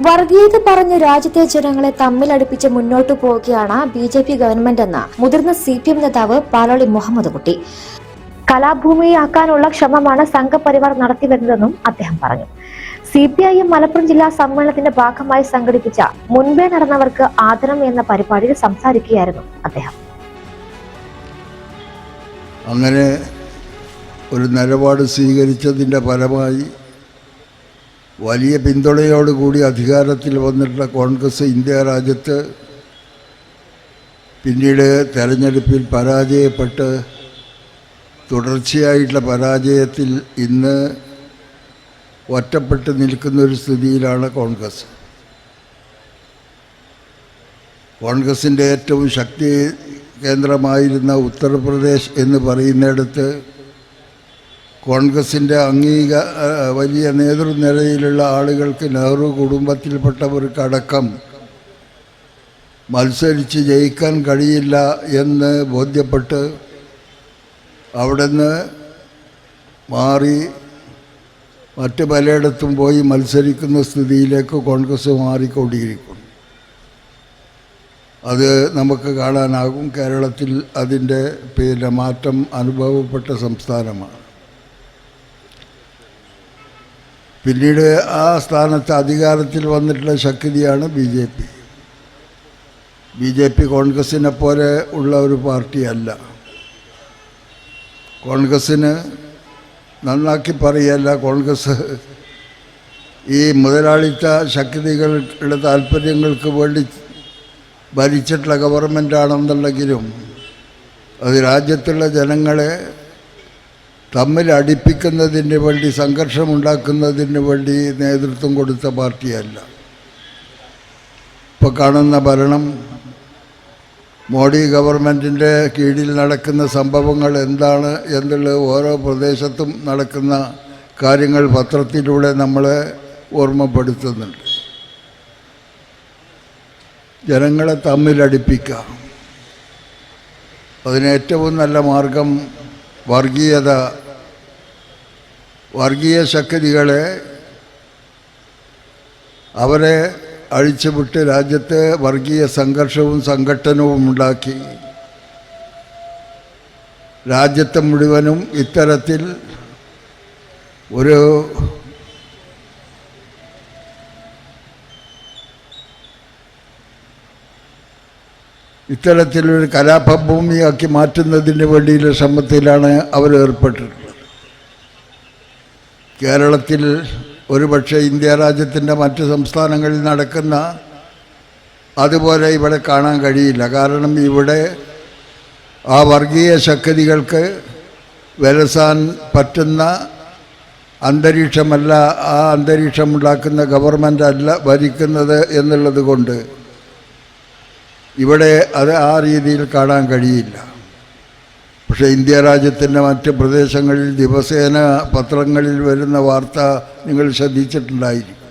വർഗീയത പറഞ്ഞ് രാജ്യത്തെ ജനങ്ങളെ തമ്മിലടുപ്പിച്ച് മുന്നോട്ടു പോവുകയാണ് ബി ജെ പി ഗവൺമെന്റ് എന്ന് മുതിർന്ന സി പി എം നേതാവ് പാലോളി മുഹമ്മദ് കുട്ടി കലാഭൂമിയാക്കാനുള്ള ശ്രമമാണ് സംഘപരിവാർ നടത്തിവരുന്നതെന്നും അദ്ദേഹം പറഞ്ഞു. C P I M Malappuram ജില്ലാ സമ്മേളനത്തിന്റെ ഭാഗമായി സംഘടിപ്പിച്ച മുൻപേ നടന്നവർക്ക് ആദരം എന്ന പരിപാടിയിൽ സംസാരിക്കുകയായിരുന്നു അദ്ദേഹം. അങ്ങനെ ഒരു നിലപാട് സ്വീകരിച്ചതിന്റെ ഫലമായി വലിയ പിന്തുണയോടുകൂടി അധികാരത്തിൽ വന്നിട്ടുള്ള കോൺഗ്രസ് ഇന്ത്യ രാജ്യത്ത് പിന്നീട് തെരഞ്ഞെടുപ്പിൽ പരാജയപ്പെട്ട് തുടർച്ചയായിട്ടുള്ള പരാജയത്തിൽ ഇന്ന് ഒറ്റപ്പെട്ട് നിൽക്കുന്ന ഒരു സ്ഥിതിയിലാണ് കോൺഗ്രസ്. കോൺഗ്രസിന്റെ ഏറ്റവും ശക്തി കേന്ദ്രമായിരുന്ന ഉത്തർപ്രദേശ് എന്ന് പറയുന്നിടത്ത് കോൺഗ്രസിന്റെ അംഗീക വലിയ നേതൃനിരയിലുള്ള ആളുകൾക്ക് നെഹ്റു കുടുംബത്തിൽപ്പെട്ടവർക്കടക്കം മത്സരിച്ച് ജയിക്കാൻ കഴിയില്ല എന്ന് ബോധ്യപ്പെട്ട് അവിടുന്ന് മാറി മറ്റ് പലയിടത്തും പോയി മത്സരിക്കുന്ന സ്ഥിതിയിലേക്ക് കോൺഗ്രസ് മാറിക്കൊണ്ടിരിക്കും അത് നമുക്ക് കാണാനാകും. കേരളത്തിൽ അതിന്റെ പിന്നെ മാറ്റം അനുഭവപ്പെട്ട സംസ്ഥാനമാണ്. പിന്നീട് ആ സ്ഥാനത്ത് അധികാരത്തിൽ വന്നിട്ടുള്ള ശക്തിയാണ് B J P. B J P കോൺഗ്രസിനെ പോലെ ഉള്ള ഒരു പാർട്ടിയല്ല. കോൺഗ്രസ്സിന് നന്നാക്കി പറയല്ല കോൺഗ്രസ് ഈ മുതലാളിത്ത ശക്തികളുടെ താല്പര്യങ്ങൾക്ക് വേണ്ടി ഭരിച്ചിട്ടുള്ള ഗവൺമെന്റ് ആണെന്നുണ്ടെങ്കിലും അത് രാജ്യത്തുള്ള ജനങ്ങളെ തമ്മിൽ അടുപ്പിക്കുന്നതിന് വേണ്ടി സംഘർഷമുണ്ടാക്കുന്നതിന് വേണ്ടി നേതൃത്വം കൊടുത്ത പാർട്ടിയല്ല. ഇപ്പോൾ കാണുന്ന ഭരണം മോഡി ഗവൺമെന്റിന്റെ കീഴിൽ നടക്കുന്ന സംഭവങ്ങൾ എന്താണ് എന്നുള്ള ഓരോ പ്രദേശത്തും നടക്കുന്ന കാര്യങ്ങൾ പത്രത്തിലൂടെ നമ്മളെ ഓർമ്മപ്പെടുത്തുന്നുണ്ട്. ജനങ്ങളെ തമ്മിലടിപ്പിക്കുക അതിന് ഏറ്റവും നല്ല മാർഗം വർഗീയത വർഗീയ ശക്തികളെ അവരെ അഴിച്ചുവിട്ട് രാജ്യത്ത് വർഗീയ സംഘർഷവും സംഘട്ടനവും ഉണ്ടാക്കി. രാജ്യത്തെ മുഴുവനും ഇത്തരത്തിൽ ഒരു ഇത്തരത്തിലൊരു കലാപഭൂമിയാക്കി മാറ്റുന്നതിന് വേണ്ടിയുള്ള ശ്രമത്തിലാണ് അവർ ഏർപ്പെട്ടിട്ടുള്ളത്. കേരളത്തിൽ ഒരുപക്ഷെ ഇന്ത്യ രാജ്യത്തിന്റെ മറ്റ് സംസ്ഥാനങ്ങളിൽ നടക്കുന്ന അതുപോലെ ഇവിടെ കാണാൻ കഴിയില്ല. കാരണം ഇവിടെ ആ വർഗീയ ശക്തികൾക്ക് വരസാൻ പറ്റുന്ന അന്തരീക്ഷമല്ല ആ അന്തരീക്ഷമുണ്ടാക്കുന്ന ഗവൺമെന്റ് അല്ല ഭരിക്കുന്നത് എന്നുള്ളത് കൊണ്ട് ഇവിടെ അത് ആ രീതിയിൽ കാണാൻ കഴിയില്ല. പക്ഷേ ഇന്ത്യ രാജ്യത്തിന്റെ മറ്റ് പ്രദേശങ്ങളിൽ ദിവസേന പത്രങ്ങളിൽ വരുന്ന വാർത്ത നിങ്ങൾ ശ്രദ്ധിച്ചിട്ടുണ്ടായിരിക്കും.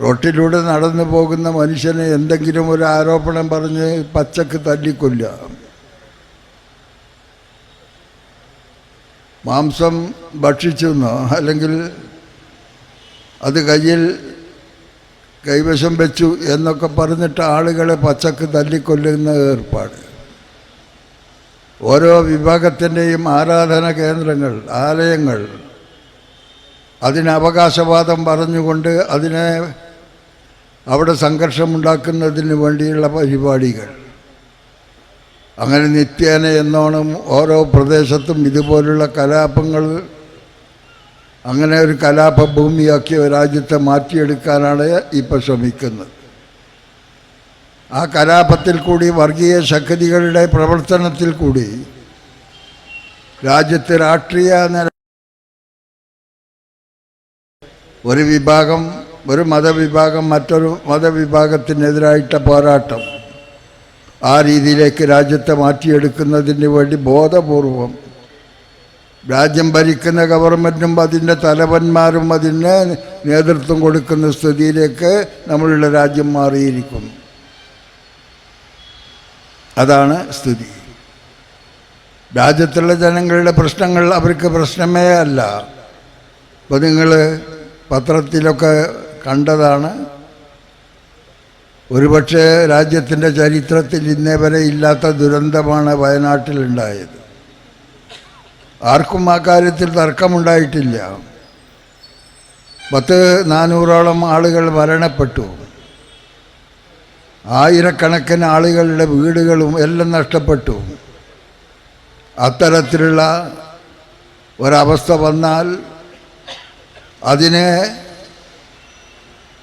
റോട്ടിലൂടെ നടന്നു പോകുന്ന മനുഷ്യനെ എന്തെങ്കിലും ഒരു ആരോപണം പറഞ്ഞ് പച്ചക്ക് തല്ലിക്കൊല്ല മാംസം ഭക്ഷിച്ചെന്നോ അല്ലെങ്കിൽ അത് കയ്യിൽ കൈവശം വെച്ചു എന്നൊക്കെ പറഞ്ഞിട്ട് ആളുകളെ പച്ചക്ക് തല്ലിക്കൊല്ലുന്ന ഏർപ്പാട്. ഓരോ വിഭാഗത്തിന്റെയും ആരാധന കേന്ദ്രങ്ങൾ ആലയങ്ങൾ അതിന് അവകാശവാദം പറഞ്ഞുകൊണ്ട് അതിനെ അവിടെ സംഘർഷമുണ്ടാക്കുന്നതിന് വേണ്ടിയുള്ള പരിപാടികൾ. അങ്ങനെ നിത്യേന എന്നോണം ഓരോ പ്രദേശത്തും ഇതുപോലുള്ള കലാപങ്ങൾ അങ്ങനെ ഒരു കലാപഭൂമിയാക്കി രാജ്യത്തെ മാറ്റിയെടുക്കാനാണ് ഇപ്പോൾ ശ്രമിക്കുന്നത്. ആ കലാപത്തിൽ കൂടി വർഗീയ ശക്തികളുടെ പ്രവർത്തനത്തിൽ കൂടി രാജ്യത്തെ രാഷ്ട്രീയ നില ഒരു വിഭാഗം ഒരു മതവിഭാഗം മറ്റൊരു മതവിഭാഗത്തിനെതിരായിട്ട പോരാട്ടം. ആ രീതിയിലേക്ക് രാജ്യത്തെ മാറ്റിയെടുക്കുന്നതിന് വേണ്ടി ബോധപൂർവം രാജ്യം ഭരിക്കുന്ന ഗവൺമെന്റും അതിന്റെ തലവന്മാരും അതിന് നേതൃത്വം കൊടുക്കുന്ന സ്ഥിതിയിലേക്ക് നമ്മളുടെ രാജ്യം മാറിയിരിക്കുന്നു അതാണ് സ്ഥിതി. രാജ്യത്തുള്ള ജനങ്ങളുടെ പ്രശ്നങ്ങൾ അവർക്ക് പ്രശ്നമേ അല്ല. അപ്പോൾ നിങ്ങൾ പത്രത്തിലൊക്കെ കണ്ടതാണ് ഒരുപക്ഷെ രാജ്യത്തിന്റെ ചരിത്രത്തിൽ ഇന്നേ വരെ ഇല്ലാത്ത ദുരന്തമാണ് വയനാട്ടിലുണ്ടായത്. ആർക്കും ആ കാര്യത്തിൽ തർക്കമുണ്ടായിട്ടില്ല. പത്ത് നാനൂറോളം ആളുകൾ മരണപ്പെട്ടു. ആയിരക്കണക്കിന് ആളുകളുടെ വീടുകളും എല്ലാം നഷ്ടപ്പെട്ടു. അത്തരത്തിലുള്ള ഒരവസ്ഥ വന്നാൽ അതിനെ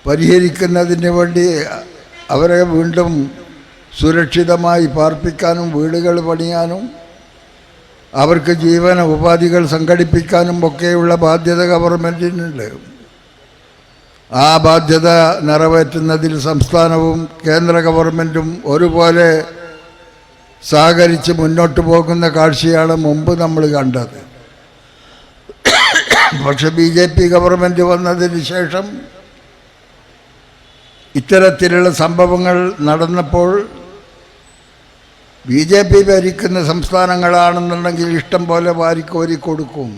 പരിഹരിക്കുന്നതിന് വേണ്ടി അവരെ വീണ്ടും സുരക്ഷിതമായി പാർപ്പിക്കാനും വീടുകൾ പണിയാനും അവർക്ക് ജീവന ഉപാധികൾ സംഘടിപ്പിക്കാനും ഒക്കെയുള്ള ബാധ്യത ഗവൺമെന്റിനുണ്ട് ആ ബാധ്യത നിറവേറ്റുന്നതിൽ സംസ്ഥാനവും കേന്ദ്ര ഗവൺമെന്റും ഒരുപോലെ സഹകരിച്ച് മുന്നോട്ട് പോകുന്ന കാഴ്ചയാണ് മുമ്പ് നമ്മൾ കണ്ടത്. പക്ഷെ ബി ജെ പി ഗവൺമെന്റ് വന്നതിന് ശേഷം ഇത്തരത്തിലുള്ള സംഭവങ്ങൾ നടന്നപ്പോൾ ബി ജെ പി ഭരിക്കുന്ന സംസ്ഥാനങ്ങളാണെന്നുണ്ടെങ്കിൽ ഇഷ്ടം പോലെ വാരിക്കോരി കൊടുക്കും.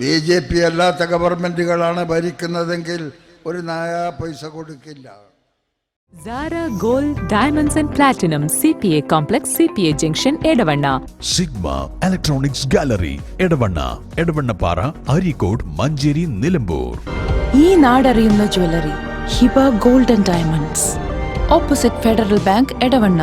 ബി ജെ പി അല്ലാത്ത ഗവൺമെന്റുകളാണ് ഭരിക്കുന്നതെങ്കിൽ ഒരു നായ പൈസ കൊടുക്കില്ല. Gold diamonds and platinum C P A complex C P A junction Edavanna Sigma Electronics Gallery Edavanna Edavannappara Areekode Manjeri Nilambur ഈ നാടറിയുന്ന jewellery Hiba gold and diamonds opposite Federal Bank Edavanna